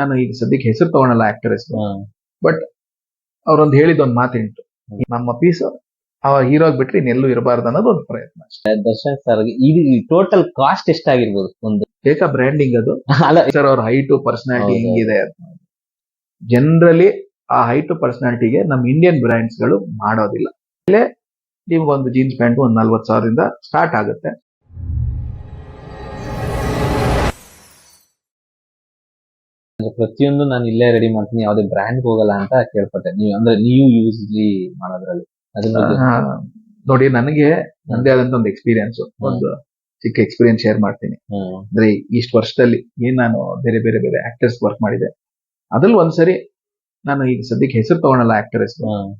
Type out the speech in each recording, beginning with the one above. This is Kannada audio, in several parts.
ನಾನು ಈಗ ಸದ್ಯಕ್ಕೆ ಹೆಸರು ತಗೊಳಲ್ಲ ಆಕ್ಟರ್ ಹೆಸರು ಅವ್ರೊಂದು ಹೇಳಿದ ಒಂದು ಮಾತುಂಟು. ನಮ್ಮ ಪೀಸ್ ಅವ ಹೀರೋಗ್ ಬಿಟ್ರೆ ಇನ್ನೆಲ್ಲೂ ಇರಬಾರ್ದು ಅನ್ನೋದು ಒಂದು ಪ್ರಯತ್ನ ಅಷ್ಟೇ. ದರ್ಶನ್ ಸರ್ ಇದು ಟೋಟಲ್ ಕಾಸ್ಟ್ ಎಷ್ಟಾಗಿರ್ಬೋದು ಒಂದು? ಬೇಕಾ ಬ್ರ್ಯಾಂಡಿಂಗ್ ಅದು. ಅಲ್ಲ. ಸರ್ ಅವ್ರ ಹೈಟು ಪರ್ಸನಾಲಿಟಿ. ಹೆಂಗಿದೆ ಜನರಲಿ ಆ ಹೈಟು ಪರ್ಸನಾಲಿಟಿಗೆ ನಮ್ಮ ಇಂಡಿಯನ್ ಬ್ರ್ಯಾಂಡ್ಸ್ಗಳು ಮಾಡೋದಿಲ್ಲ. ಇಲ್ಲೇ ನಿಮ್ಗೊಂದು ಜೀನ್ಸ್ ಪ್ಯಾಂಟ್ ಒಂದು ನಲ್ವತ್ತು ಸಾವಿರದಿಂದ ಸ್ಟಾರ್ಟ್ ಆಗುತ್ತೆ. ಪ್ರತಿಯೊಂದು ನಾನು ಇಲ್ಲೇ ರೆಡಿ ಮಾಡ್ತೀನಿ ಯಾವ್ದೇ ಬ್ರ್ಯಾಂಡ್ ಹೋಗಲ್ಲ ಅಂತ ಕೇಳ್ಪಟ್ಟೆ ನೀವು ಅಂದ್ರೆ ನೀವು ಯೂಸ್ಲಿ ಮಾಡೋದ್ರಲ್ಲಿ. ಅದ್ರ ಬಗ್ಗೆ ಆ, ನೋಡಿ ನನಗೆ ನಂದೇ ಆದಂತ ಒಂದು ಎಕ್ಸ್ಪೀರಿಯನ್ಸ್ ಒಂದು ಚಿಕ್ಕ ಎಕ್ಸ್ಪೀರಿಯನ್ಸ್ ಶೇರ್ ಮಾಡ್ತೀನಿ. ಹ್ಮ್. ಅಂದ್ರೆ ಇಷ್ಟು ವರ್ಷದಲ್ಲಿ ಏನ್ ನಾನು ಬೇರೆ ಬೇರೆ ಬೇರೆ ಆಕ್ಟರ್ಸ್ ವರ್ಕ್ ಮಾಡಿದೆ. ಅದ್ರಲ್ಲಿ ಒಂದ್ಸರಿ ನಾನು ಈಗ ಸದ್ಯಕ್ಕೆ ಹೆಸರು ತಗೊಳಲ್ಲ ಆಕ್ಟರ್ ಹೆಸರು ಹ್ಮ್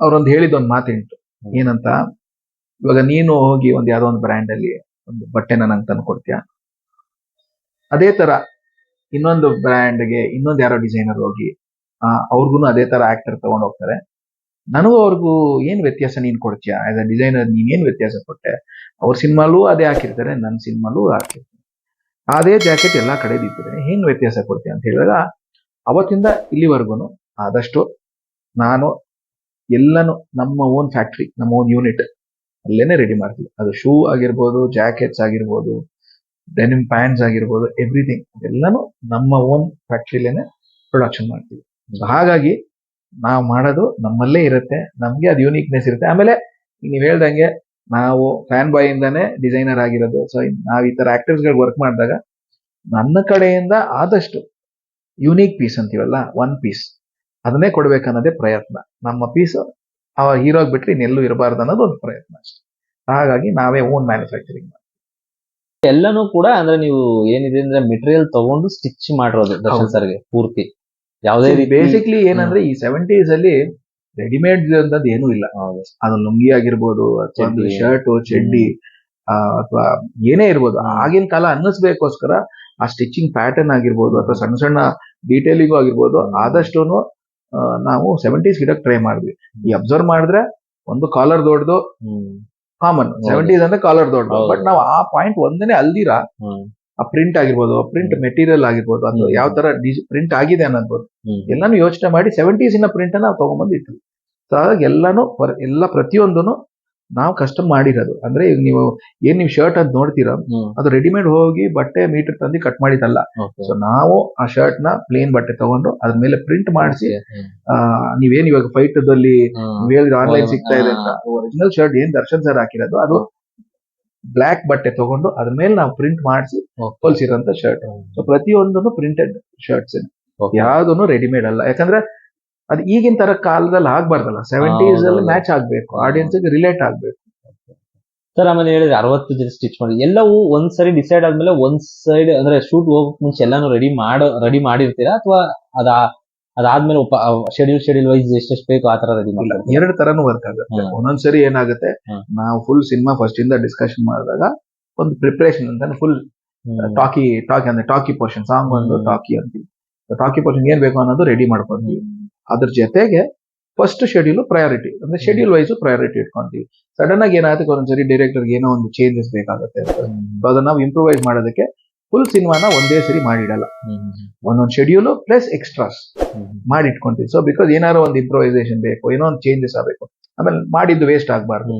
ಅವ್ರೊಂದು ಹೇಳಿದ ಒಂದು ಮಾತುಂಟು. ಹ್ಮ್. ಏನಂತ ಇವಾಗ ನೀನು ಹೋಗಿ ಒಂದು ಯಾವ್ದೋ ಒಂದು ಬ್ರ್ಯಾಂಡ್ ಅಲ್ಲಿ ಒಂದು ಬಟ್ಟೆನ ನಂಗೆ ತಂದು ಕೊಡ್ತೀಯ ಅದೇ ತರ ಇನ್ನೊಂದು ಬ್ರ್ಯಾಂಡ್ಗೆ ಇನ್ನೊಂದು ಯಾರೋ ಡಿಸೈನರ್ ಹೋಗಿ ಅವ್ರಿಗೂ ಅದೇ ತರ ಆಕ್ಟರ್ ತಗೊಂಡು ಹೋಗ್ತಾರೆ. ನನಗೂ ಅವ್ರಿಗೂ ಏನ್ ವ್ಯತ್ಯಾಸ ನೀನ್ ಕೊಡ್ತೀಯ? ಆಸ್ ಅ ಡಿಸೈನರ್ ನೀನ್ ಏನ್ ವ್ಯತ್ಯಾಸ ಕೊಟ್ಟೆ? ಅವ್ರ ಸಿನಿಮಾಲೂ ಅದೇ ಹಾಕಿರ್ತಾರೆ ನನ್ನ ಸಿನಿಮಾಲೂ ಹಾಕಿರ್ತಾರೆ. ಅದೇ ಜಾಕೆಟ್ ಎಲ್ಲಾ ಕಡೆ ಇದ್ದಿದ್ರೆ ಏನ್ ವ್ಯತ್ಯಾಸ ಕೊಡ್ತೀಯ ಅಂತ ಹೇಳಿದಾಗ, ಅವತ್ತಿಂದ ಇಲ್ಲಿವರೆಗೂ ಆದಷ್ಟು ನಾನು ಎಲ್ಲಾನು ನಮ್ಮ ಓನ್ ಫ್ಯಾಕ್ಟ್ರಿ ನಮ್ಮ ಓನ್ ಯೂನಿಟ್ ಅಲ್ಲೇನೆ ರೆಡಿ ಮಾಡ್ತೀವಿ ಅದು ಶೂ ಆಗಿರ್ಬೋದು ಜಾಕೆಟ್ಸ್ ಆಗಿರ್ಬೋದು ಡೆನಿಮ್ ಪ್ಯಾಂಟ್ಸ್ ಆಗಿರ್ಬೋದು ಎವ್ರಿಥಿಂಗ್ ಎಲ್ಲಾನು ನಮ್ಮ ಓನ್ ಫ್ಯಾಕ್ಟ್ರಿಲೇನೆ ಪ್ರೊಡಕ್ಷನ್ ಮಾಡ್ತೀವಿ. ಹಾಗಾಗಿ ನಾವು ಮಾಡೋದು ನಮ್ಮಲ್ಲೇ ಇರುತ್ತೆ, ನಮಗೆ ಅದು ಯೂನಿಕ್ನೆಸ್ ಇರುತ್ತೆ. ಆಮೇಲೆ ನೀವು ಹೇಳ್ದಂಗೆ ನಾವು ಫ್ಯಾನ್ ಬಾಯ್ ಇಂದಾನೆ ಡಿಸೈನರ್ ಆಗಿರೋದು. ಸೊ ನಾವು ಈ ತರ ಆಕ್ಟರ್ಸ್ಗಳು ವರ್ಕ್ ಮಾಡಿದಾಗ ನನ್ನ ಕಡೆಯಿಂದ ಆದಷ್ಟು ಯುನೀಕ್ ಪೀಸ್ ಅಂತೀವಲ್ಲ ಒನ್ ಪೀಸ್ ಅದನ್ನೇ ಕೊಡ್ಬೇಕನ್ನೋದೇ ಪ್ರಯತ್ನ. ನಮ್ಮ ಪೀಸ್ ಅವ ಹೀರೋಗ್ ಬಿಟ್ರೆ ಇನ್ನೆಲ್ಲೂ ಇರಬಾರ್ದು ಅನ್ನೋದು ಒಂದು ಪ್ರಯತ್ನ ಅಷ್ಟೇ. ಹಾಗಾಗಿ ನಾವೇ ಓನ್ ಮ್ಯಾನುಫ್ಯಾಕ್ಚರಿಂಗ್ ಎಲ್ಲಾನು ಕೂಡ ಅಂದ್ರೆ ನೀವು ಏನಿದೆ ಅಂದ್ರೆ ಮೆಟೀರಿಯಲ್ ತಗೊಂಡು ಸ್ಟಿಚ್ ಮಾಡಿರೋದು ದರ್ಶನ್. ಸರ್ಗೆ ಪೂರ್ತಿ ಯಾವುದೇ ಬೇಸಿಕ್ಲಿ ಏನಂದ್ರೆ ಈ ಸೆವೆಂಟೀಸ್ ಅಲ್ಲಿ ರೆಡಿಮೇಡ್ ಅಂತದ್ದು ಏನೂ ಇಲ್ಲ. ಅದು ಲುಂಗಿ ಆಗಿರ್ಬೋದು ಅಥವಾ. ಶರ್ಟ್ ಚಡ್ಡಿ ಅಥವಾ ಏನೇ ಇರ್ಬೋದು ಆಗಿನ ಕಾಲ ಅನ್ನಿಸ್ಬೇಕೋಸ್ಕರ ಆ ಸ್ಟಿಚಿಂಗ್ ಪ್ಯಾಟರ್ನ್ ಆಗಿರ್ಬೋದು ಅಥವಾ ಸಣ್ಣ ಸಣ್ಣ ಡೀಟೇಲಿಗೂ ಆಗಿರ್ಬೋದು. ಆದಷ್ಟು ನಾವು ಸೆವೆಂಟೀಸ್ ಗಿಡಕ್ಕೆ ಟ್ರೈ ಮಾಡಿದ್ವಿ ಈ ಅಬ್ಸರ್ವ್ ಮಾಡಿದ್ರೆ ಒಂದು ಕಾಲರ್ ದೊಡ್ಡದು ಕಾಮನ್. ಸೆವೆಂಟೀಸ್ ಅಂದ್ರೆ ಕಾಲರ್ ದೊಡ್ಡ. ಬಟ್ ನಾವು ಆ ಪಾಯಿಂಟ್ ಒಂದನೇ ಅಲ್ದಿರಾ ಆ ಪ್ರಿಂಟ್ ಆಗಿರ್ಬೋದು ಪ್ರಿಂಟ್ ಮೆಟೀರಿಯಲ್ ಆಗಿರ್ಬೋದು ಅದು. ಯಾವ ತರ ಪ್ರಿಂಟ್ ಆಗಿದೆ ಅನ್ನೋದು ಎಲ್ಲಾನು ಯೋಚನೆ ಮಾಡಿ ಸೆವೆಂಟೀಸ್ ಇನ್ನ ಪ್ರಿಂಟ್ ನಾವು ತಗೊಂಡ್ಬಂದು ಇಟ್ವಿ ಸೊ ಹಾಗಾಗಿ ಎಲ್ಲಾನು ಎಲ್ಲ ಪ್ರತಿಯೊಂದನು ನಾವು ಕಸ್ಟಮ್ ಮಾಡಿರೋದು. ಅಂದ್ರೆ ಈಗ ನೀವು ಏನ್ ನೀವು ಶರ್ಟ್ ಅಂತ ನೋಡ್ತೀರಾ ಅದು ರೆಡಿಮೇಡ್ ಹೋಗಿ ಬಟ್ಟೆ ಮೀಟರ್ ತಂದು ಕಟ್ ಮಾಡಿದಲ್ಲ. ಸೊ ನಾವು ಆ ಶರ್ಟ್ನ ಪ್ಲೇನ್ ಬಟ್ಟೆ ತಗೊಂಡು ಅದ್ರ ಮೇಲೆ ಪ್ರಿಂಟ್ ಮಾಡಿಸಿ. ನೀವೇನ್ ಇವಾಗ ಫೈಟ್ ಅಲ್ಲಿ ಹೇಳಿದ್ರೆ ಆನ್ಲೈನ್ ಸಿಗ್ತಾ ಇದೆ ಅಂತ. ಒರಿಜಿನಲ್ ಶರ್ಟ್ ಏನ್ ದರ್ಶನ್ ಸರ್ ಹಾಕಿರೋದು ಅದು ಬ್ಲಾಕ್ ಬಟ್ಟೆ ತಗೊಂಡು ಅದ್ರ ಮೇಲೆ ನಾವು ಪ್ರಿಂಟ್ ಮಾಡಿಸಿ ಹೋಲ್ಸಿರೋ ಹೊಲ್ಸಿರೋಂತ ಶರ್ಟ್. ಸೊ ಪ್ರತಿಯೊಂದನ್ನು ಪ್ರಿಂಟೆಡ್ ಶರ್ಟ್ಸ್ ಯಾವ್ದು ಯಾವ್ದನ್ನು ರೆಡಿಮೇಡ್ ಅಲ್ಲ. ಯಾಕಂದ್ರೆ ಅದು ಈಗಿನ ತರ ಕಾಲದಲ್ಲಿ ಆಗ್ಬಾರ್ದಲ್ಲ. ಸೆವೆಂಟೀಸ್ ಅಲ್ಲಿ ಮ್ಯಾಚ್ ಆಗ್ಬೇಕು. ಆಡಿಯನ್ಸ್ ರಿಲೇಟ್ ಆಗ್ಬೇಕು. ಸರ್ ಆಮೇಲೆ ಹೇಳಿದ್ರೆ ಅರವತ್ತು ಜನ ಸ್ಟಿಚ್ ಮಾಡಿ ಎಲ್ಲವೂ ಒಂದ್ ಸರಿ ಡಿಸೈಡ್ ಆದ್ಮೇಲೆ ಒಂದ್ ಸೈಡ್ ಅಂದ್ರೆ ಶೂಟ್ ಹೋಗಕ್ ಮುಂಚೆ ಎಲ್ಲಾನು ರೆಡಿ ಮಾಡೋ ರೆಡಿ ಮಾಡಿರ್ತೀರಾ? ಅಥವಾ ಅದ ಅದಾದ್ಮೇಲೆ ಶೆಡ್ಯೂಲ್ ಶೆಡ್ಯೂಲ್ ವೈಸ್ ಎಷ್ಟೆಷ್ಟು ಬೇಕು ಆ ತರ ರೆಡಿ ಮಾಡಿ ಮಾಡ್ತಾರೆ? ಎರಡು ತರನು ವರ್ಕ್ ಆಗುತ್ತೆ. ಒಂದೊಂದ್ಸರಿ ಏನಾಗುತ್ತೆ. ನಾವು ಫುಲ್ ಸಿನಿಮಾ ಫಸ್ಟ್ ಇಂದ ಡಿಸ್ಕಷನ್ ಮಾಡಿದಾಗ ಒಂದು ಪ್ರಿಪರೇಷನ್ ಅಂತ ಫುಲ್ ಟಾಕಿ ಟಾಕಿ ಅಂದ್ರೆ ಟಾಕಿ ಪೋರ್ಷನ್ ಸಾಂಗ್ ಒಂದು ಟಾಕಿ ಅಂತೀವಿ ಟಾಕಿ ಪೋರ್ಷನ್ ಏನ್ ಬೇಕು ಅನ್ನೋದು ರೆಡಿ ಮಾಡ್ಕೊಂತೀವಿ. ಅದ್ರ ಜೊತೆಗೆ ಫಸ್ಟ್ ಶೆಡ್ಯೂಲ್ ಪ್ರಯಾರಿಟಿ ಅಂದ್ರೆ ಶೆಡ್ಯೂಲ್ ವೈಸ್ ಪ್ರಯಾರಿಟಿ ಇಟ್ಕೊಂತೀವಿ. ಸಡನ್ ಆಗಿ ಏನಾಗುತ್ತೆ ಒಂದ್ಸರಿ ಡೈರೆಕ್ಟರ್ ಏನೋ ಒಂದು ಚೇಂಜಸ್ ಬೇಕಾಗುತ್ತೆ ಅದನ್ನ ನಾವು ಇಂಪ್ರೂವೈಸ್ ಮಾಡೋದಕ್ಕೆ ಫುಲ್ ಸಿನಿಮಾನ ಒಂದೇ ಸರಿ ಮಾಡಿಡಲ್ಲ. ಒಂದೊಂದು ಶೆಡ್ಯೂಲ್ ಪ್ಲಸ್ ಎಕ್ಸ್ಟ್ರಾಸ್ ಮಾಡಿ ಇಟ್ಕೊಂತೀವಿ ಸೊ ಬಿಕಾಸ್ ಏನಾದ್ರು ಒಂದು ಇಂಪ್ರೂವೈಸೇಷನ್ ಬೇಕು ಏನೋ ಒಂದು ಚೇಂಜಸ್ ಆಗಬೇಕು ಆಮೇಲೆ ಮಾಡಿದ್ದು ವೇಸ್ಟ್ ಆಗಬಾರ್ದು.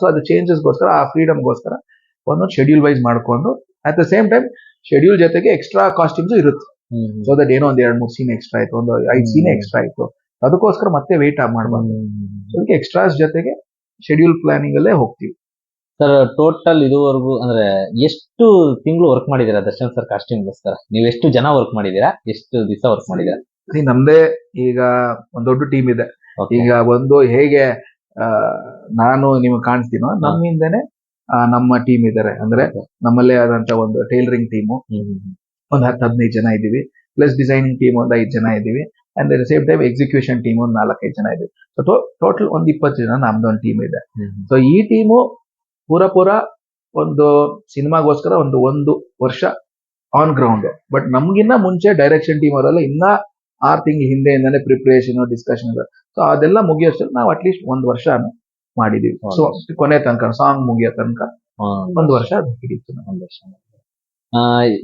ಸೊ ಅದು ಚೇಂಜಸ್ಗೋಸ್ಕರ ಆ ಫ್ರೀಡಮ್ಗೋಸ್ಕರ ಒಂದೊಂದು ಶೆಡ್ಯೂಲ್ ವೈಸ್ ಮಾಡ್ಕೊಂಡು at the same time schedule ಜೊತೆಗೆ ಎಕ್ಸ್ಟ್ರಾ ಕಾಸ್ಟ್ಯೂಮ್ಸ್ ಇರುತ್ತೆ. ಸೊ ದಟ್ ಏನೋ ಒಂದ್ ಎರಡ್ ಮೂರ್ ಸೀನ್ ಎಕ್ಸ್ಟ್ರಾ ಆಯ್ತು ಒಂದು ಐದ್ ಸೀನ್ ಎಕ್ಸ್ಟ್ರಾ ಆಯ್ತು. ಅದಕ್ಕೋಸ್ಕರ ಮತ್ತೆ ವೇಟ್ ಮಾಡಬಾರ್ದು. ಮಾಡ್ಬಾರ್ದು ಅದಕ್ಕೆ ಎಕ್ಸ್ಟ್ರಾಸ್ ಜೊತೆಗೆ ಶೆಡ್ಯೂಲ್ ಪ್ಲಾನಿಂಗ್ ಅಲ್ಲೇ ಹೋಗ್ತೀವಿ. ಸರ್ ಟೋಟಲ್ ಇದುವರೆಗೂ ಅಂದ್ರೆ ಎಷ್ಟು ತಿಂಗಳು ವರ್ಕ್ ಮಾಡಿದೀರಾ ದರ್ಶನ್ ಸರ್ ಕಾಸ್ಟ್ಯೂಮ್ಗೋಸ್ಕರ ನೀವು ಎಷ್ಟು ಜನ ವರ್ಕ್ ಮಾಡಿದೀರಾ? ಎಷ್ಟು ದಿವಸ ವರ್ಕ್ ಮಾಡಿದೀರಾ? ನಮ್ದೇ ಈಗ ಒಂದ್ ದೊಡ್ಡ ಟೀಮ್ ಇದೆ. ಈಗ ಒಂದು ಹೇಗೆ ನಾನು ನಿಮ್ಗೆ ಕಾಣಿಸ್ತೀನೋ ನಮ್ಮಿಂದನೇ ನಮ್ಮ ಟೀಮ್ ಇದಾರೆ. ಅಂದ್ರೆ ನಮ್ಮಲ್ಲೇ ಆದಂತ ಒಂದು ಟೈಲರಿಂಗ್ ಟೀಮು. ಒಂದ್ ಹತ್ತು ಹದಿನೈದು ಜನ ಇದ್ದೀವಿ. ಪ್ಲಸ್ ಡಿಸೈನಿಂಗ್ ಟೀಮ್ ಒಂದು ಐದು ಜನ ಇದ್ದೀವಿ. And at same time execution team ಒಂದು ನಾಲ್ಕೈದು ಜನ ಇದ್ದೀವಿ. ಸೊ ಟೋಟಲ್ ಒಂದ್ ಇಪ್ಪತ್ತು ಜನ ನಮ್ದು ಒಂದು ಟೀಮ್ ಇದೆ. ಸೊ ಈ ಟೀಮು ಪೂರ ಪೂರ ಒಂದು ಸಿನಿಮಾಗೋಸ್ಕರ ಒಂದು ಒಂದು ವರ್ಷ ಆನ್ ಗ್ರೌಂಡ್ ಬಟ್ ನಮ್ಗಿನ್ನ ಮುಂಚೆ ಡೈರೆಕ್ಷನ್ ಟೀಮ್ ಅವರೆಲ್ಲ ಇನ್ನ ಆರ್ ತಿಂಗ್ ಹಿಂದೆಯಿಂದಾನೆ ಪ್ರಿಪರೇಷನ್ ಡಿಸ್ಕಷನ್ ಸೊ ಅದೆಲ್ಲ ಮುಗಿಯೋಷ್ಟು ನಾವು ಅಟ್ಲೀಸ್ಟ್ ಒಂದು ವರ್ಷ ಮಾಡಿದೀವಿ. ಸೊ ಕೊನೆ ತನಕ ಸಾಂಗ್ ಮುಗಿಯೋ ತನಕ ಒಂದು ವರ್ಷ ಹಿಡಿತು ಒಂದು ವರ್ಷ.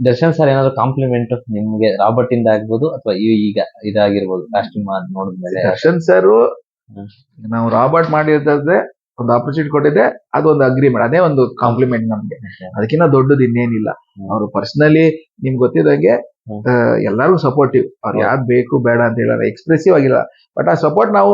ದರ್ಶನ್ ಸರ್ ಏನಾದ್ರು ಕಾಂಪ್ಲಿಮೆಂಟ್ ನಿಮ್ಗೆ ರಾಬರ್ಟ್ ಇಂದ ಆಗ್ಬೋದು ಅಥವಾ ಈಗ ಇದಾಗಿರ್ಬೋದು ಕಾಸ್ಟ್ಯೂಮ್ ಅದ್ ನೋಡಿದ್ಮೇಲೆ? ದರ್ಶನ್ ಸರ್ ನಾವು ರಾಬರ್ಟ್ ಮಾಡಿದ್ರೆ ಒಂದು ಆಪರ್ಚುನಿಟಿ ಕೊಟ್ಟಿದ್ರೆ ಅದೊಂದು ಅಗ್ರಿಮೆಂಟ್ ಅದೇ ಒಂದು ಕಾಂಪ್ಲಿಮೆಂಟ್ ನಮ್ಗೆ. ಅದಕ್ಕಿಂತ ದೊಡ್ಡದು ಇನ್ನೇನಿಲ್ಲ. ಅವರು ಪರ್ಸನಲಿ ನಿಮ್ಗೆ ಗೊತ್ತಿದಂಗೆ ಎಲ್ಲಾರು ಸಪೋರ್ಟಿವ್ ಅವ್ರು. ಯಾವ್ದು ಬೇಕು ಬೇಡ ಅಂತ ಹೇಳಲ್ಲ ಎಕ್ಸ್ಪ್ರೆಸಿವ್ ಆಗಿಲ್ಲ. ಬಟ್ ಆ ಸಪೋರ್ಟ್ ನಾವು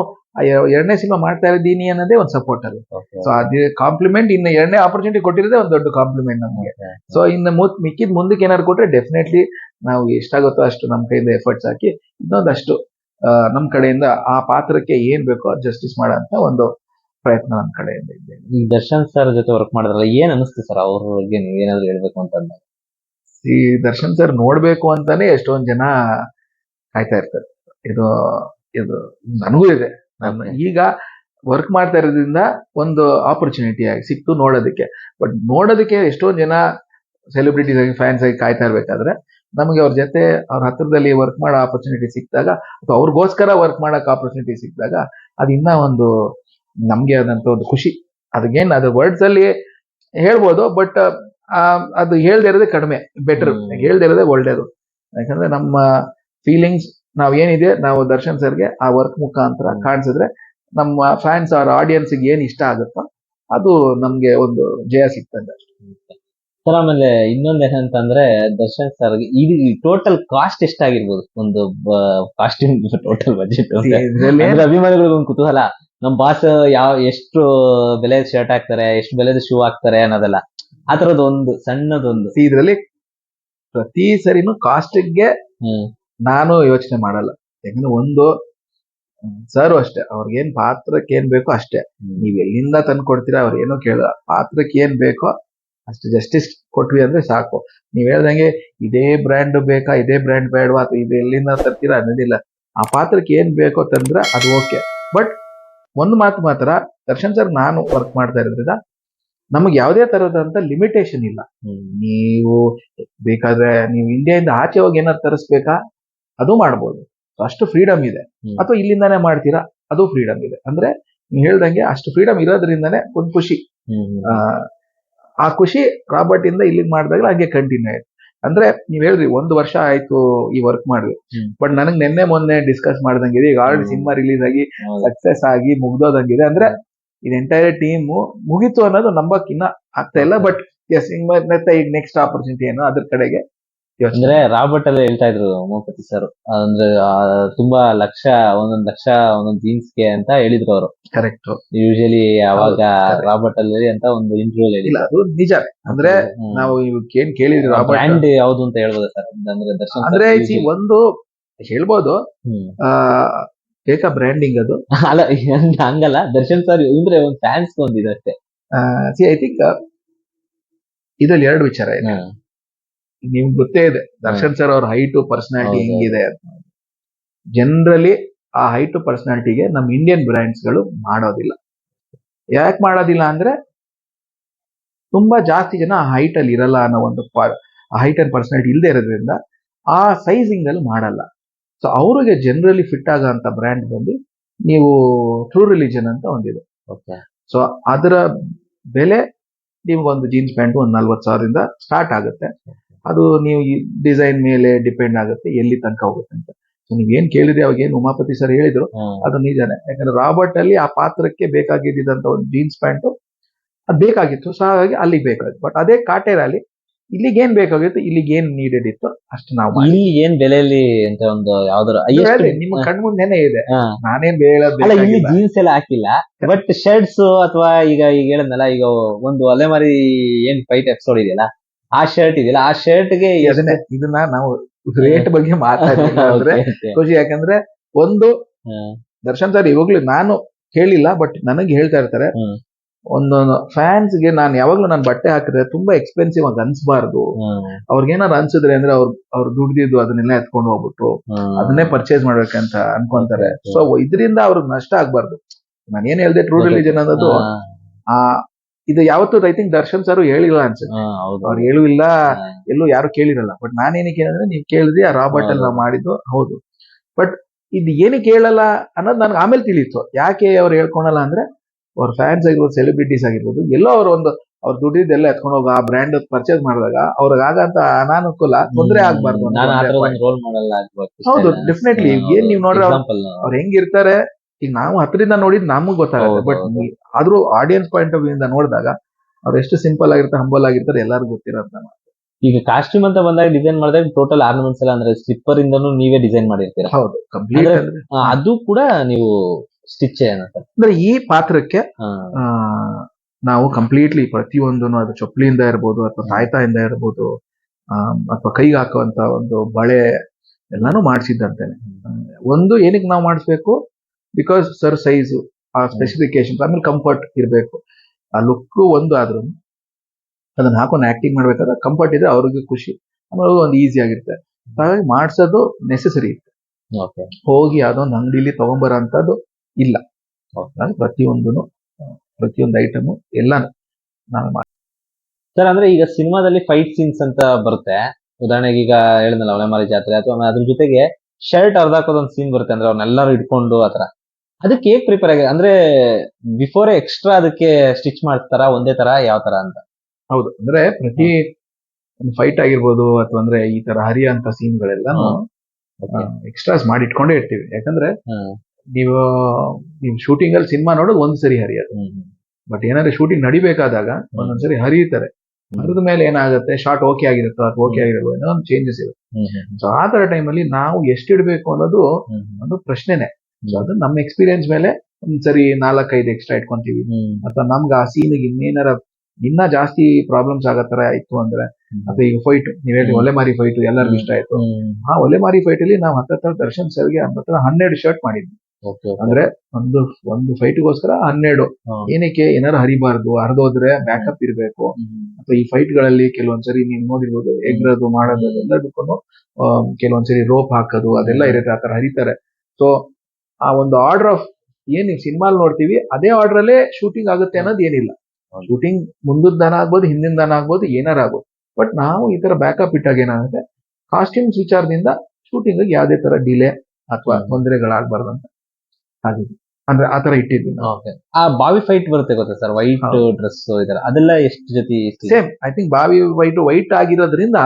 ಎರಡನೇ ಸಿನಿಮಾ ಮಾಡ್ತಾ ಇದ್ದೀನಿ ಅನ್ನೋದೇ ಒಂದು ಸಪೋರ್ಟ್ ಅದು. ಸೊ ಅದೇ ಕಾಂಪ್ಲಿಮೆಂಟ್ ಇನ್ನು ಎರಡನೇ ಆಪರ್ಚುನಿಟಿ ಕೊಟ್ಟಿರೋದೇ ಒಂದು ದೊಡ್ಡ ಕಾಂಪ್ಲಿಮೆಂಟ್ ನಮಗೆ. ಸೊ ಇನ್ನು ಮುತ್ ಮಿಕ್ಕಿದ್ ಮುಂದಕ್ಕೆ ಏನಾದ್ರು ಕೊಟ್ರೆ ಡೆಫಿನೆಟ್ಲಿ ನಾವು ಎಷ್ಟಾಗುತ್ತೋ ಅಷ್ಟು ನಮ್ಮ ಕೈಯಿಂದ ಎಫರ್ಟ್ಸ್ ಹಾಕಿ ಇನ್ನೊಂದಷ್ಟು ನಮ್ಮ ನಮ್ ಕಡೆಯಿಂದ ಆ ಪಾತ್ರಕ್ಕೆ ಏನ್ ಬೇಕೋ ಜಸ್ಟಿಸ್ ಮಾಡೋಂತ ಒಂದು ಪ್ರಯತ್ನ ನಮ್ಮ ಕಡೆಯಿಂದ ಇದೆ. ಈ ದರ್ಶನ್ ಸರ್ ಜೊತೆ ವರ್ಕ್ ಮಾಡಿದ್ರಲ್ಲ ಏನ್ ಅನಿಸ್ತು ಸರ್ ಅವ್ರ ಬಗ್ಗೆ ನೀವು ಏನಾದ್ರು ಹೇಳ್ಬೇಕು ಅಂತ ಈ ದರ್ಶನ್ ಸರ್ ನೋಡ್ಬೇಕು ಅಂತಾನೆ ಎಷ್ಟೊಂದ್ ಜನ ಕಾಯ್ತಾ ಇರ್ತಾರೆ. ಇದು ಇದು ನನಗೂ ಇದೆ. ನಾನು ಈಗ ವರ್ಕ್ ಮಾಡ್ತಾ ಇರೋದ್ರಿಂದ ಒಂದು ಆಪರ್ಚುನಿಟಿ ಆಗಿ ಸಿಕ್ತು ನೋಡೋದಕ್ಕೆ. ಬಟ್ ನೋಡೋದಕ್ಕೆ ಎಷ್ಟೊಂದು ಜನ ಸೆಲೆಬ್ರಿಟೀಸ್ ಆಗಿ ಫ್ಯಾನ್ಸ್ ಆಗಿ ಕಾಯ್ತಾ ಇರ್ಬೇಕಾದ್ರೆ ನಮಗೆ ಅವ್ರ ಜೊತೆ ಅವ್ರ ಹತ್ರದಲ್ಲಿ ವರ್ಕ್ ಮಾಡೋ ಆಪರ್ಚುನಿಟಿ ಸಿಕ್ಕಿದಾಗ ಅಥವಾ ಅವ್ರಿಗೋಸ್ಕರ ವರ್ಕ್ ಮಾಡೋಕೆ ಆಪರ್ಚುನಿಟಿ ಸಿಕ್ಕಿದಾಗ ಅದು ಇನ್ನ ಒಂದು ನಮಗೆ ಆದಂಥ ಒಂದು ಖುಷಿ. ಅದಕ್ಕೇನು ಅದು ವರ್ಡ್ಸ್ ಅಲ್ಲಿ ಹೇಳ್ಬೋದು ಬಟ್ ಅದು ಹೇಳ್ದೇ ಇರೋದೇ ಕಡಿಮೆ. ಬೆಟರ್. ಹೇಳ್ದೇ ಇರೋದೇ ಒಳ್ಳೇದು. ಯಾಕಂದ್ರೆ ನಮ್ಮ ಫೀಲಿಂಗ್ಸ್ ನಾವ್ ಏನಿದೆ ನಾವು ದರ್ಶನ್ ಸರ್ಗೆ ಆ ವರ್ಕ್ ಮುಖಾಂತರ. ಕಾಣಿಸಿದ್ರೆ ನಮ್ಮ ಫ್ಯಾನ್ಸ್ ಅವರ ಆಡಿಯನ್ಸ್ಗೆ ಏನ್ ಇಷ್ಟ ಆಗುತ್ತೋ ಅದು ನಮ್ಗೆ ಒಂದು ಜಯ ಸಿಗ್ತದೆ ಸರ್ ಆಮೇಲೆ ಇನ್ನೊಂದ್ ಏನಂತಂದ್ರೆ ದರ್ಶನ್ ಸರ್ ಇದು ಟೋಟಲ್ ಕಾಸ್ಟ್ ಎಷ್ಟಾಗಿರ್ಬೋದು? ಒಂದು ಕಾಸ್ಟ್ಯೂಮ್ ಟೋಟಲ್ ಬಜೆಟ್ ಅಂದ್ರೆ ಅಭಿಮಾನಿಗಳಿಗೆ ಒಂದು ಕುತೂಹಲ. ನಮ್ ಬಾಸ್ ಯಾವ ಎಷ್ಟು ಬೆಲೆ ಶರ್ಟ್ ಹಾಕ್ತಾರೆ ಎಷ್ಟು ಬೆಲೆದ ಶೂ ಹಾಕ್ತಾರೆ ಅನ್ನೋದೆಲ್ಲ. ಆ ತರದ್ ಒಂದು ಸಣ್ಣದೊಂದು ಇದರಲ್ಲಿ ಪ್ರತಿ ಸರಿನು ಕಾಸ್ಟ್ಗೆ ಹ್ಮ್. ನಾನು ಯೋಚನೆ ಮಾಡಲ್ಲ. ಯಾಕಂದ್ರೆ ಒಂದು ಸರ್ ಅಷ್ಟೇ. ಅವ್ರಿಗೇನ್ ಪಾತ್ರಕ್ಕೆ ಏನ್ ಬೇಕೋ ಅಷ್ಟೇ. ನೀವ್ ಎಲ್ಲಿಂದ ತಂದು ಕೊಡ್ತೀರಾ ಅವ್ರು ಏನೋ ಕೇಳಲ್ಲ. ಪಾತ್ರಕ್ಕೆ ಏನ್ ಬೇಕೋ ಅಷ್ಟು ಜಸ್ಟಿಸ್ ಕೊಟ್ವಿ ಅಂದ್ರೆ ಸಾಕು. ನೀವ್ ಹೇಳ್ದಂಗೆ ಇದೇ ಬ್ರ್ಯಾಂಡ್ ಬೇಕಾ ಇದೇ ಬ್ರ್ಯಾಂಡ್ ಬೇಡವಾ ಅಥವಾ ಇದು ಎಲ್ಲಿಂದ ತರ್ತೀರಾ ಅನ್ನೋದಿಲ್ಲ. ಆ ಪಾತ್ರಕ್ಕೆ ಏನ್ ಬೇಕೋ ತಂದ್ರೆ ಅದು ಓಕೆ ಬಟ್ ಒಂದು ಮಾತು ಮಾತ್ರ ದರ್ಶನ್ ಸರ್ ನಾನು ವರ್ಕ್ ಮಾಡ್ತಾ ಇರೋದ್ರಿಂದ ನಮಗೆ ಯಾವುದೇ ತರದಂತ ಲಿಮಿಟೇಷನ್ ಇಲ್ಲ. ನೀವು ಬೇಕಾದ್ರೆ ನೀವು ಇಂಡಿಯಾದಿಂದ ಆಚೆ ಹೋಗಿ ಏನಾದ್ರು ತರಿಸ್ಬೇಕಾ? ಅದು ಮಾಡ್ಬೋದು. ಅಷ್ಟು ಫ್ರೀಡಮ್ ಇದೆ. ಅಥವಾ ಇಲ್ಲಿಂದಾನೇ ಮಾಡ್ತೀರಾ? ಅದು ಫ್ರೀಡಮ್ ಇದೆ. ಅಂದ್ರೆ ನೀವು ಹೇಳ್ದಂಗೆ ಅಷ್ಟು ಫ್ರೀಡಮ್ ಇರೋದ್ರಿಂದಾನೇ ಒಂದು ಖುಷಿ. ಆ, ಆ ಖುಷಿ ರಾಬರ್ಟ್ ಇಂದ ಇಲ್ಲಿಗೆ ಮಾಡಿದಾಗ ಹಾಗೆ ಕಂಟಿನ್ಯೂ ಆಯ್ತು. ಅಂದ್ರೆ ನೀವ್ ಹೇಳ್ರಿ ಒಂದು ವರ್ಷ ಆಯ್ತು ಈ ವರ್ಕ್ ಮಾಡಿದ್ವಿ ಬಟ್ ನನಗೆ ನಿನ್ನೆ ಮೊನ್ನೆ ಡಿಸ್ಕಸ್ ಮಾಡ್ದಂಗಿದೆ. ಈಗ ಆಲ್ರೆಡಿ. ಸಿನಿಮಾ ರಿಲೀಸ್ ಆಗಿ ಸಕ್ಸೆಸ್ ಆಗಿ ಮುಗ್ದೋದಂಗಿದೆ. ಅಂದ್ರೆ ಇದು ಎಂಟೈರ್ ಟೀಮ್ ಮುಗೀತು ಅನ್ನೋದು ನಂಬಕ್ ಇನ್ನ ಆಗ್ತಾ ಇಲ್ಲ. ಬಟ್ ಎಸ್ ಈಗ ನೆಕ್ಸ್ಟ್ ಆಪರ್ಚುನಿಟಿ ಏನೋ ಅದ್ರ ಕಡೆಗೆ ಅಂದ್ರೆ ರಾಬರ್ಟ್ ಅಲ್ಲೇ ಹೇಳ್ತಾ ಇದ್ರು ಉಮಾಪತಿ ಸರ್. ಅಂದ್ರೆ ಆ, ತುಂಬಾ ಲಕ್ಷ ಒಂದೊಂದ್ ಲಕ್ಷ ಒಂದೊಂದ್ ಜೀನ್ಸ್ಗೆ ಅಂತ ಹೇಳಿದ್ರು ಅವರು. ಕರೆಕ್ಟ್ ಯೂಶಲಿ ಅವಾಗ correct. ರಾಬರ್ಟ್ ಅಲ್ಲಿ ಅಂತ ಒಂದು ಇಂಟರ್ವ್ಯೂ ಇಲ್ಲ ಹೇಳಿದ್ರು ಅದು ನಿಜ. ಅಂದ್ರೆ ನಾವು ಇವಾಗ ಏನ್ ಕೇಳಿದ್ರು ರಾಬರ್ಟ್? ಬ್ರ್ಯಾಂಡ್ ಯಾವ್ದು ಅಂತ ಹೇಳ್ಬೋದು ಸರ್? ಅಂದ್ರೆ ದರ್ಶನ್ sir ಅಂದ್ರೆ see, usually- ಒಂದು ಹೇಳ್ಬೋದು. ಹ್ಮ್. ಆ ಬೇಕಾ ಬ್ರ್ಯಾಂಡಿಂಗ್ ಅದು. ಅಲ್ಲ ಹಂಗ್- ಹಂಗಲ್ಲ. ದರ್ಶನ್ ಸರ್ ಅಂದ್ರೆ ಒಂದ್ ಫ್ಯಾನ್ಸ್ ಒಂದಿದೆ ಅಷ್ಟೇ. ಸಿ ಐ ಥಿಂಕ್ ಇದ್ರಲ್ಲಿ ಎರಡು ವಿಚಾರ ಇದೆ. ಹ್ಮ್. ನಿಮ್ಗೆ ಗೊತ್ತೇ ಇದೆ. ದರ್ಶನ್ ಸರ್ ಅವ್ರ ಹೈಟು ಪರ್ಸನಾಲಿಟಿ. ಹೆಂಗಿದೆ ಅಂತ. ಜನರಲಿ ಆ ಹೈಟು ಪರ್ಸನಾಲಿಟಿಗೆ ನಮ್ಮ ಇಂಡಿಯನ್ ಬ್ರ್ಯಾಂಡ್ಸ್ಗಳು ಮಾಡೋದಿಲ್ಲ. ಯಾಕೆ ಮಾಡೋದಿಲ್ಲ ಅಂದ್ರೆ ತುಂಬಾ ಜಾಸ್ತಿ ಜನ ಆ ಹೈಟ್ ಅಲ್ಲಿ ಇರಲ್ಲ ಅನ್ನೋ ಒಂದು ಹೈಟ್ ಅಂಡ್ ಪರ್ಸನಾಲಿಟಿ ಇಲ್ಲದೆ ಇರೋದ್ರಿಂದ ಆ ಸೈಜಿಂಗ್ ಅಲ್ಲಿ ಮಾಡಲ್ಲ. ಸೊ ಅವ್ರಿಗೆ ಜನರಲಿ ಫಿಟ್ ಆಗೋ ಬ್ರ್ಯಾಂಡ್ ಬಂದು ನೀವು ಟ್ರೂ ರಿಲಿಜನ್ ಅಂತ ಒಂದಿದೆ. ಓಕೆ ಸೊ ಅದರ ಬೆಲೆ ನಿಮ್ಗೊಂದು ಜೀನ್ಸ್ ಪ್ಯಾಂಟ್ ಒಂದು ನಲ್ವತ್ತು ಸಾವಿರದಿಂದ ಸ್ಟಾರ್ಟ್ ಆಗುತ್ತೆ. ಅದು ನೀವು ಡಿಸೈನ್ ಮೇಲೆ ಡಿಪೆಂಡ್ ಆಗುತ್ತೆ ಎಲ್ಲಿ ತನಕ ಹೋಗುತ್ತೆ ಅಂತ. ಸೊ ಏನ್ ಕೇಳಿದ್ರೆ ಅವಾಗ ಏನು ಉಮಾಪತಿ ಸರ್ ಹೇಳಿದ್ರು ಅದು ನಿಜಾನೆ. ಯಾಕಂದ್ರೆ ರಾಬರ್ಟ್ ಅಲ್ಲಿ ಆ ಪಾತ್ರಕ್ಕೆ ಬೇಕಾಗಿದ್ದಂತ ಒಂದು ಜೀನ್ಸ್ ಪ್ಯಾಂಟು ಅದು ಬೇಕಾಗಿತ್ತು. ಸೊ ಹಾಗಾಗಿ ಅಲ್ಲಿಗೆ ಬೇಕಾಗಿತ್ತು. ಬಟ್ ಅದೇ ಕಾಟೇರಲ್ಲಿ ಇಲ್ಲಿಗೆ ಏನ್ ಬೇಕಾಗಿತ್ತು ಇಲ್ಲಿಗೆ ಏನ್ ನೀಡೆಡ್ ಇತ್ತು ಅಷ್ಟು ನಾವು. ಇಲ್ಲಿ ಏನ್ ಬೆಲೆಯಲ್ಲಿ ಅಂತ ಒಂದು ಯಾವ್ದಾರ ನಿಮ್ಮ ಕಣ್ಮುಂದೆನೆ ಇದೆ. ನಾನೇನ್ ಹೇಳೋದು ಇಲ್ಲಿ. ಜೀನ್ಸ್ ಎಲ್ಲ ಹಾಕಿಲ್ಲ. ಬಟ್ ಶರ್ಟ್ಸ್ ಅಥವಾ ಈಗ ಈಗ ಹೇಳದ್ನಲ್ಲ ಈಗ ಒಂದು ಅಲೆಮಾರಿ ಏನ್ ಫೈಟ್ ಎಪಿಸೋಡ್ ಇದೆಯಲ್ಲ? ಆ ಶರ್ಟ್ ಇದೆಯಲ್ಲ ಆ ಶರ್ಟ್ಗೆ ಅದನ್ನೇ ಇದನ್ನ ನಾವು ರೇಟ್ ಬಗ್ಗೆ ಮಾತಾಡ್ತೀವಿ ಖುಷಿ ಯಾಕಂದ್ರೆ ಒಂದು. ದರ್ಶನ್ ಸರ್ ಇವಾಗ್ಲೂ ನಾನು ಕೇಳಿಲ್ಲ ಬಟ್ ನನಗೆ ಹೇಳ್ತಾ ಇರ್ತಾರೆ. ಒಂದೊಂದು ಫ್ಯಾನ್ಸ್ಗೆ ನಾನು ಯಾವಾಗ್ಲೂ ನಾನು ಬಟ್ಟೆ ಹಾಕಿದ್ರೆ ತುಂಬಾ ಎಕ್ಸ್ಪೆನ್ಸಿವ್ ಆಗಿ ಅನ್ಸ್ಬಾರ್ದು ಅವ್ರಿಗೇನಾರು ಅನ್ಸಿದ್ರೆ ಅಂದ್ರೆ ಅವ್ರು ಅವ್ರು ದುಡ್ದಿದ್ದು ಅದನ್ನೆಲ್ಲ ಎತ್ಕೊಂಡು ಹೋಗ್ಬಿಟ್ಟು ಅದನ್ನೇ ಪರ್ಚೇಸ್ ಮಾಡ್ಬೇಕಂತ ಅನ್ಕೊಂತಾರೆ. ಸೊ ಇದರಿಂದ ಅವ್ರಿಗೆ ನಷ್ಟ ಆಗ್ಬಾರ್ದು ನಾನು ಏನ್ ಹೇಳ್ದೆ ಟ್ರೂ. ರಿಲಿಜನ್ ಅನ್ನೋದು ಆ ಇದು ಯಾವತ್ತೂ ಐ ತಿಂಕ್ ದರ್ಶನ್ ಸರ್ ಹೇಳಿಲ್ಲ ಅನ್ಸುತ್ತೆ. ಅವ್ರು ಹೇಳುವಿಲ್ಲ ಎಲ್ಲೂ ಯಾರು ಕೇಳಿರಲ್ಲ. ಬಟ್ ನಾನೇನಕ್ಕೆ ಏನಂದ್ರೆ ನೀವು ಕೇಳಿದ್ರಿ ಆ ರಾಬರ್ಟ್ ನಾವು ಮಾಡಿದ್ದು ಹೌದು. ಬಟ್ ಇದು ಏನು ಹೇಳಲ್ಲ ಅನ್ನೋದು ನನಗೆ ಆಮೇಲೆ ತಿಳಿಯಿತು. ಯಾಕೆ ಅವ್ರು ಹೇಳ್ಕೊಳಲ್ಲ ಅಂದ್ರೆ ಅವ್ರ ಫ್ಯಾನ್ಸ್ ಆಗಿರ್ಬೋದು ಸೆಲೆಬ್ರಿಟೀಸ್ ಆಗಿರ್ಬೋದು ಎಲ್ಲೋ ಅವ್ರ ಒಂದು ಅವ್ರ ದುಡ್ಡಿದ್ದೆಲ್ಲ ಎತ್ಕೊಂಡು ಹೋಗ ಆ ಬ್ರ್ಯಾಂಡ್ ಪರ್ಚೇಸ್ ಮಾಡಿದಾಗ ಅವ್ರಿಗೆ ಆಗಂತ ಅನಾನುಕೂಲ ತೊಂದರೆ ಆಗ್ಬಾರ್ದು ಹೌದು, ಡೆಫಿನೆಟ್ಲಿ ಏನ್ ನೀವ್ ನೋಡ್ರಿ ಅವ್ರು ಹೆಂಗಿರ್ತಾರೆ ಈಗ ನಾವು ಹತ್ತರಿಂದ ನೋಡಿದ್ ನಮಗ್ ಗೊತ್ತಾಗುತ್ತೆ ಬಟ್. ಆದ್ರೂ ಆಡಿಯನ್ಸ್ ಪಾಯಿಂಟ್ ಆಫ್ ವ್ಯೂ ಇಂದ ನೋಡಿದಾಗ ಅವ್ರು ಎಷ್ಟು ಸಿಂಪಲ್ ಆಗಿರ್ತಾರೆ ಹಂಬಲ್ ಆಗಿರ್ತಾರೆ ಎಲ್ಲರಿಗೂ ಗೊತ್ತಿರೋದ್ ಈಗ ಕಾಸ್ಟ್ಯೂಮ್ ಅಂತ ಬಂದಾಗ ಡಿಸೈನ್ ಮಾಡಿದಾಗ ಟೋಟಲ್ ಆರ್ನಮೆಂಟ್ಸ್ ಎಲ್ಲ ಅಂದ್ರೆ ಸ್ಲಿಪ್ಪರ್ ಇಂದನು ನೀವೇ ಡಿಸೈನ್ ಮಾಡಿರ್ತೀರಾ? ಹೌದು ಕಂಪ್ಲೀಟ್ ಅದು ಕೂಡ ನೀವು ಸ್ಟಿಚ್ ಅಂದ್ರೆ ಈ ಪಾತ್ರಕ್ಕೆ ನಾವು ಕಂಪ್ಲೀಟ್ಲಿ ಪ್ರತಿಯೊಂದು ಅದು ಚಪ್ಪಲಿಯಿಂದ ಇರ್ಬೋದು ಅಥವಾ ತಾಯ್ತಾಯಿಂದ ಇರ್ಬೋದು ಅಥವಾ ಕೈಗೆ ಹಾಕುವಂತ ಒಂದು ಬಳೆ ಎಲ್ಲಾನು ಮಾಡಿಸಿದ್ದಂತೇನೆ. ಒಂದು ಏನಕ್ಕೆ ನಾವು ಮಾಡಿಸ್ಬೇಕು? ಬಿಕಾಸ್ ಸರ್ ಸೈಜ್ ಆ ಸ್ಪೆಸಿಫಿಕೇಶನ್ ಆಮೇಲೆ ಕಂಫರ್ಟ್ ಇರಬೇಕು. ಆ ಲುಕ್ ಒಂದು ಆದ್ರೂ ಅದನ್ನ ಹಾಕೊಂಡು ಆಕ್ಟಿಂಗ್ ಮಾಡ್ಬೇಕಾದ್ರೆ ಕಂಫರ್ಟ್ ಇದ್ರೆ ಅವ್ರಿಗೆ ಖುಷಿ ಆಮೇಲೆ ಒಂದು ಈಸಿ ಆಗಿರುತ್ತೆ. ಹಾಗಾಗಿ ಮಾಡಿಸೋದು ನೆಸೆಸರಿ ಓಕೆ ಹೋಗಿ ಯಾವ್ದೊಂದು ಅಂಗಡಿಲಿ ತಗೊಂಬರೋ ಅಂತದ್ದು ಇಲ್ಲ. ಪ್ರತಿಯೊಂದು ಪ್ರತಿಯೊಂದು ಐಟಮ್ ಎಲ್ಲಾನು ನಾನು ಮಾಡಿ ಸರ್ ಅಂದ್ರೆ ಈಗ ಸಿನಿಮಾದಲ್ಲಿ ಫೈಟ್ ಸೀನ್ಸ್ ಅಂತ ಬರುತ್ತೆ. ಉದಾಹರಣೆಗೆ ಈಗ ಹೇಳಿದ್ನಲ್ಲ ಒಲೆಮಾರಿ ಜಾತ್ರೆ ಅಥವಾ ಅದ್ರ ಜೊತೆಗೆ ಶರ್ಟ್ ಅರ್ಧ ಹಾಕೋದೊಂದು ಸೀನ್ ಬರುತ್ತೆ. ಅಂದ್ರೆ ಅವ್ರನ್ನೆಲ್ಲರೂ ಇಟ್ಕೊಂಡು ಆತರ ಅದಕ್ಕೆ ಹೇಗ್ ಪ್ರಿಪೇರ್ ಆಗಿದೆ. ಅಂದ್ರೆ ಬಿಫೋರ್ ಎಕ್ಸ್ಟ್ರಾ ಅದಕ್ಕೆ ಸ್ಟಿಚ್ ಮಾಡ್ತಾರ ಒಂದೇ ತರ ಯಾವ ತರ ಅಂತ. ಹೌದು. ಅಂದ್ರೆ ಪ್ರತಿ ಒಂದು ಫೈಟ್ ಆಗಿರ್ಬೋದು ಅಥವಾ ಅಂದ್ರೆ ಈ ತರ ಹರಿಯಂತ ಸೀನ್ಗಳೆಲ್ಲ ಗಳೆಲ್ಲ ಎಕ್ಸ್ಟ್ರಾಸ್ ಮಾಡಿ ಇಟ್ಕೊಂಡೇ ಇರ್ತೀವಿ. ಯಾಕಂದ್ರೆ ನೀವು ನೀವು ಶೂಟಿಂಗ್ ಅಲ್ಲಿ ಸಿನಿಮಾ ನೋಡೋದು ಒಂದ್ ಸರಿ ಹರಿಯೋದು. ಬಟ್ ಏನಾದ್ರೆ ಶೂಟಿಂಗ್ ನಡಿಬೇಕಾದಾಗ ಒಂದೊಂದ್ಸರಿ ಹರಿಯುತ್ತಾರೆ. ಹರಿದ ಮೇಲೆ ಏನಾಗುತ್ತೆ? ಶಾರ್ಟ್ ಓಕೆ ಆಗಿರುತ್ತೋ ಅಥವಾ ಓಕೆ ಆಗಿರೋ ಏನೋ ಒಂದು ಚೇಂಜಸ್ ಇರುತ್ತೆ. ಸೊ ಆ ತರ ಟೈಮಲ್ಲಿ ನಾವು ಎಷ್ಟಿಡ್ಬೇಕು ಇಡಬೇಕು ಅನ್ನೋದು ಒಂದು ಪ್ರಶ್ನೆನೆ. ಅದು ನಮ್ಮ ಎಕ್ಸ್ಪೀರಿಯನ್ಸ್ ಮೇಲೆ ಒಂದ್ಸರಿ ನಾಲ್ಕೈದು ಎಕ್ಸ್ಟ್ರಾ ಇಟ್ಕೊಂತೀವಿ. ಅಥವಾ ನಮ್ಗೆ ಆ ಸೀನ್ಗೆ ಇನ್ನೇನಾರ ಇನ್ನ ಜಾಸ್ತಿ ಪ್ರಾಬ್ಲಮ್ಸ್ ಆಗೋ ತರ ಇತ್ತು ಅಂದ್ರೆ ಅಥವಾ ಈಗ ಫೈಟ್ ನೀವ್ ಹೇಳಿ. ಒಲೆ ಮಾರಿ ಫೈಟ್ ಎಲ್ಲರಿಗೂ ಇಷ್ಟ ಆಯ್ತು. ಆ ಒಲೆ ಮಾರಿ ಫೈಟ್ ಅಲ್ಲಿ ನಾವು ಹತ್ತತ್ರ ದರ್ಶನ್ ಸರ್ಗೆ ಹತ್ತತ್ರ ಹನ್ನೆರಡು ಶರ್ಟ್ ಮಾಡಿದ್ವಿ. ಅಂದ್ರೆ ಒಂದು ಒಂದು ಫೈಟ್ಗೋಸ್ಕರ ಹನ್ನೆರಡು. ಏನಕ್ಕೆ? ಏನಾರು ಹರಿಬಾರ್ದು ಹರಿದೋದ್ರೆ ಬ್ಯಾಕಪ್ ಇರಬೇಕು. ಅಥವಾ ಈ ಫೈಟ್ಗಳಲ್ಲಿ ಕೆಲವೊಂದ್ಸರಿ ನೀವು ನೋಡಿರ್ಬೋದು ಎಗ್ರದು ಮಾಡೋದು ಎಲ್ಲದಕ್ಕೂ ಕೆಲವೊಂದ್ಸರಿ ರೋಪ್ ಹಾಕೋದು ಅದೆಲ್ಲ ಇರುತ್ತೆ ಆತರ ಹರಿತಾರೆ. ಸೊ ಆ ಒಂದು ಆರ್ಡರ್ ಆಫ್ ಏನ್ ನೀವು ಸಿನಿಮಾಲ್ ನೋಡ್ತೀವಿ ಅದೇ ಆರ್ಡರ್ ಅಲ್ಲೇ ಶೂಟಿಂಗ್ ಆಗುತ್ತೆ ಅನ್ನೋದು ಏನಿಲ್ಲ. ಶೂಟಿಂಗ್ ಮುಂದಿನ ದನ ಆಗ್ಬೋದು ಹಿಂದಿನ ದನ ಆಗ್ಬೋದು ಏನಾರ ಆಗ್ಬೋದು. ಬಟ್ ನಾವು ಈ ತರ ಬ್ಯಾಕಪ್ ಇಟ್ಟಾಗ ಏನಾಗುತ್ತೆ ಕಾಸ್ಟ್ಯೂಮ್ಸ್ ವಿಚಾರದಿಂದ ಶೂಟಿಂಗ್ ಯಾವುದೇ ತರ ಡಿಲೇ ಅಥವಾ ತೊಂದರೆಗಳಾಗಬಾರ್ದಂತ ತೊಂದರೆಗಳಾಗಬಾರ್ದು ಅಂತ. ಆಗಿದೆ ಅಂದ್ರೆ ಆತರ ಇಟ್ಟಿದ್ವಿ ಇಟ್ಟಿದ್ದೀನಿ. ಆ ಬಾವಿ ಫೈಟ್ ಬರುತ್ತೆ ಗೊತ್ತಾ ಸರ್ ವೈಟ್. ಡ್ರೆಸ್ ಇದರ ಅದೆಲ್ಲ ಎಷ್ಟು ಜೊತೆ ಸೇಮ್ ಐ ಥಿಂಕ್ ಬಾವಿ ವೈಟ್ ವೈಟ್ ಆಗಿರೋದ್ರಿಂದ.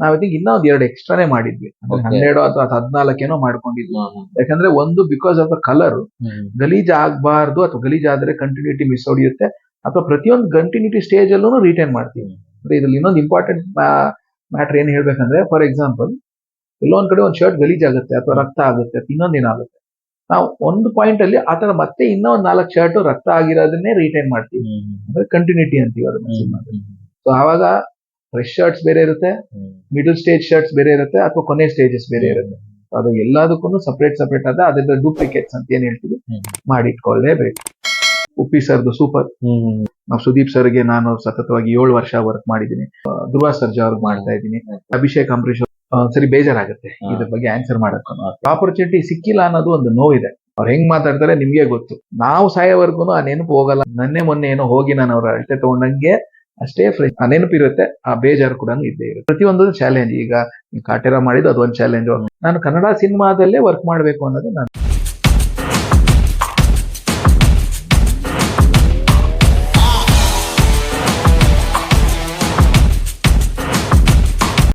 ನಾವ್ ಐ ತಿಂಕ್ ಇನ್ನೊಂದು ಒಂದ್ ಎರಡು ಎಕ್ಸ್ಟ್ರಾನೇ ಮಾಡಿದ್ವಿ. ಹನ್ನೆರಡು ಅಥವಾ ಹದಿನಾಲ್ಕೇನೋ ಮಾಡ್ಕೊಂಡಿದ್ವಿ. ಯಾಕಂದ್ರೆ ಒಂದು ಬಿಕಾಸ್ ಆಫ್ ದ ಕಲರ್. ಗಲೀಜ್ ಆಗ್ಬಾರ್ದು ಅಥವಾ ಗಲೀಜ್ ಆದ್ರೆ ಕಂಟಿನ್ಯೂಟಿ ಮಿಸ್ ಹೊಡಿಯುತ್ತೆ ಅಥವಾ ಪ್ರತಿಯೊಂದು ಕಂಟಿನ್ಯೂಟಿ ಸ್ಟೇಜ್ ಅಲ್ಲೂ ರಿಟೈನ್ ಮಾಡ್ತೀವಿ ಅಂದ್ರೆ ಇದ್ರಲ್ಲಿ ಇನ್ನೊಂದು ಇಂಪಾರ್ಟೆಂಟ್ ಮ್ಯಾಟರ್ ಏನ್ ಹೇಳ್ಬೇಕಂದ್ರೆ ಫಾರ್ ಎಕ್ಸಾಂಪಲ್ ಎಲ್ಲೊಂದ್ ಕಡೆ ಒಂದ್ ಶರ್ಟ್ ಗಲೀಜ್ ಆಗುತ್ತೆ ಅಥವಾ ರಕ್ತ ಆಗುತ್ತೆ ಅಥವಾ ಇನ್ನೊಂದ್ ಏನಾಗುತ್ತೆ ನಾವು ಒಂದು ಪಾಯಿಂಟ್ ಅಲ್ಲಿ ಆತರ ಮತ್ತೆ ಇನ್ನೂ ಒಂದ್ ನಾಲ್ಕು ಶರ್ಟ್ ರಕ್ತ ಆಗಿರೋದನ್ನೇ ರಿಟೈನ್ ಮಾಡ್ತೀವಿ. ಅಂದ್ರೆ ಕಂಟಿನ್ಯೂಟಿ ಅಂತೀವಿ ಅದನ್ನ ಸೊ ಆವಾಗ ಫ್ರೆಶ್ ಶರ್ಟ್ಸ್ ಬೇರೆ ಇರುತ್ತೆ ಮಿಡಲ್ ಸ್ಟೇಜ್ ಶರ್ಟ್ಸ್ ಬೇರೆ ಇರುತ್ತೆ ಅಥವಾ ಕೊನೆ ಸ್ಟೇಜಸ್ ಬೇರೆ ಇರುತ್ತೆ. ಅದು ಎಲ್ಲದಕ್ಕೂ ಸಪರೇಟ್ ಸಪ್ರೇಟ್ ಆದ ಅದ್ರ ಡೂಪ್ಲಿಕೇಟ್ಸ್ ಅಂತ ಏನ್ ಹೇಳ್ತೀವಿ? ಮಾಡಿಟ್ಕೊಳ್ಳೇಬೇಕು ಉಪ್ಪಿ ಸರ್ದು ಸೂಪರ್. ನಾವು ಸುದೀಪ್ ಸರ್ಗೆ ನಾನು ಸತತವಾಗಿ ಏಳು ವರ್ಷ ವರ್ಕ್ ಮಾಡಿದ್ದೀನಿ. ಆ, ಧ್ರುವ ಸರ್ಜಾ ಅವ್ರಿಗೆ ಮಾಡ್ತಾ ಇದ್ದೀನಿ. ಅಭಿಷೇಕ್ ಅಂಬರೀಶ್ ಸರಿ ಬೇಜಾರಾಗುತ್ತೆ. ಇದ್ರ ಬಗ್ಗೆ ಆನ್ಸರ್ ಮಾಡಕ್ಕೂ. ಆಪರ್ಚುನಿಟಿ ಸಿಕ್ಕಿಲ್ಲ ಅನ್ನೋದು ಒಂದು ನೋವಿದೆ. ಅವ್ರು ಹೆಂಗ್ ಮಾತಾಡ್ತಾರೆ ನಿಮ್ಗೆ ಗೊತ್ತು. ನಾವು ಸಾಯೋವರೆಗೂ ಆ ನೆನಪು ಹೋಗಲ್ಲ. ನನ್ನೆ ಮೊನ್ನೆ ಏನೋ ಹೋಗಿ ನಾನು ಅವ್ರ ಅಳತೆ ತಗೊಂಡಂಗೆ ಅಷ್ಟೇ ಫ್ರೆಶ್ ಆ ನೆನಪಿರುತ್ತೆ ಆ ಬೇಜಾರು ಕೂಡ ಇದ್ದೇ ಇರುತ್ತೆ. ಪ್ರತಿಯೊಂದು ಚಾಲೆಂಜ್ ಈಗ ಕಾಟೇರ ಮಾಡಿದ್ದು ಅದೊಂದು ಚಾಲೆಂಜ್ ನಾನು ಕನ್ನಡ ಸಿನಿಮಾದಲ್ಲೇ ವರ್ಕ್ ಮಾಡ್ಬೇಕು ಅನ್ನೋದು ನಾನು